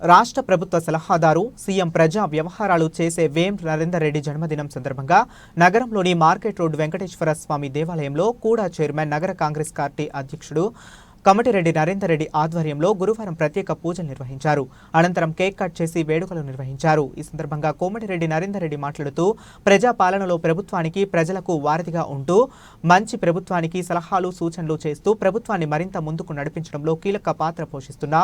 రాష్ట్ర ప్రభుత్వ సలహాదారు సీఎం ప్రజా వ్యవహారాలు చేసే వేం నరేందర్ రెడ్డి జన్మదినం సందర్భంగా నగరంలోని మార్కెట్ రోడ్ వెంకటేశ్వర స్వామి దేవాలయంలో కూడా చైర్మన్ నగర కాంగ్రెస్ పార్టీ అధ్యక్షుడు కమటిరెడ్డి నరేందర్ రెడ్డి ఆధ్వర్యంలో గురువారం ప్రత్యేక పూజలు నిర్వహించారు. అనంతరం కేక్ కట్ చేసి వేడుకలు నిర్వహించారు. ఈ సందర్భంగా కోమటిరెడ్డి నరేందర్ రెడ్డి మాట్లాడుతూ ప్రజా పాలనలో ప్రభుత్వానికి ప్రజలకు వారధిగా ఉంటూ మంచి ప్రభుత్వానికి సలహాలు సూచనలు చేస్తూ ప్రభుత్వాన్ని మరింత ముందుకు నడిపించడంలో కీలక పాత్ర పోషిస్తున్న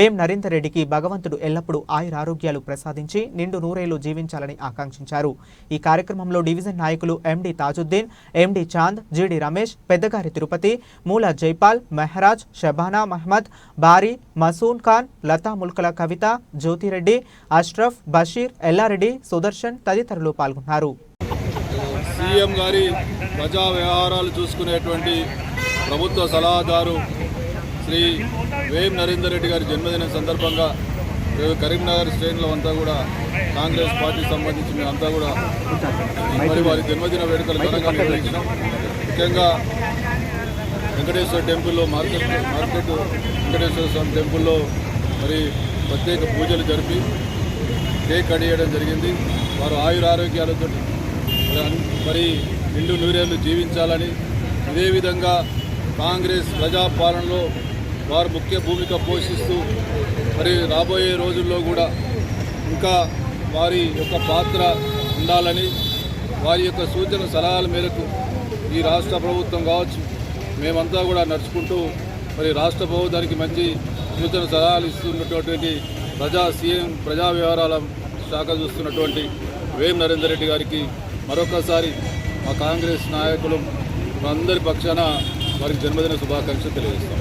వేం నరేందర్ రెడ్డికి భగవంతుడు ఎల్లప్పుడూ ఆయురారోగ్యాలు ప్రసాదించి నిండు నూరేళ్ళు జీవించాలని ఆకాంక్షించారు. ఈ కార్యక్రమంలో డివిజన్ నాయకులు MD Tajuddin MD Chand GD Ramesh Peddagari Tirupati Moola Jaipal Mehraj Shabana Mohammed Bari Masoon Khan Lata Mulkala Kavitha Jyothireddy Ashraf Basheer Yellareddy Sudarshan తదితరులు పాల్గొన్నారు. సీఎం గారి ప్రజా వ్యవహారాలు చూసుకునేటువంటి ప్రభుత్వ సలహాదారు శ్రీ వేం నరేందర్ రెడ్డి గారి జన్మదినం సందర్భంగా కరీంనగర్ శ్రేణులు అంతా కూడా కాంగ్రెస్ పార్టీకి సంబంధించి మేమంతా కూడా మరి వారి జన్మదిన వేడుకలు ఘనంగా నిర్వహించినాం. ముఖ్యంగా వెంకటేశ్వర టెంపుల్లో మార్కెట్ మార్కెట్ వెంకటేశ్వర స్వామి టెంపుల్లో మరి ప్రత్యేక పూజలు జరిపి కేక్ అడియడం జరిగింది. వారు ఆయురారోగ్యాలతో మరి మరి నిండు నూరేళ్ళు జీవించాలని ఇదే విధంగా కాంగ్రెస్ ప్రజాపాలనలో వారు ముఖ్య భూమిక పోషిస్తూ మరి రాబోయే రోజుల్లో కూడా ఇంకా వారి యొక్క పాత్ర ఉండాలని వారి యొక్క సూచన సలహాల మేరకు ఈ రాష్ట్ర ప్రభుత్వం కావచ్చు మేమంతా కూడా నడుచుకుంటూ మరి రాష్ట్ర ప్రభుత్వానికి మంచి సూచన సలహాలు ఇస్తున్నటువంటి ప్రజా సీఎం ప్రజా వ్యవహారాల శాఖ చూస్తున్నటువంటి వేం నరేందర్ రెడ్డి గారికి మరొకసారి మా కాంగ్రెస్ నాయకులు అందరి పక్షాన వారికి జన్మదిన శుభాకాంక్షలు తెలియజేస్తాం.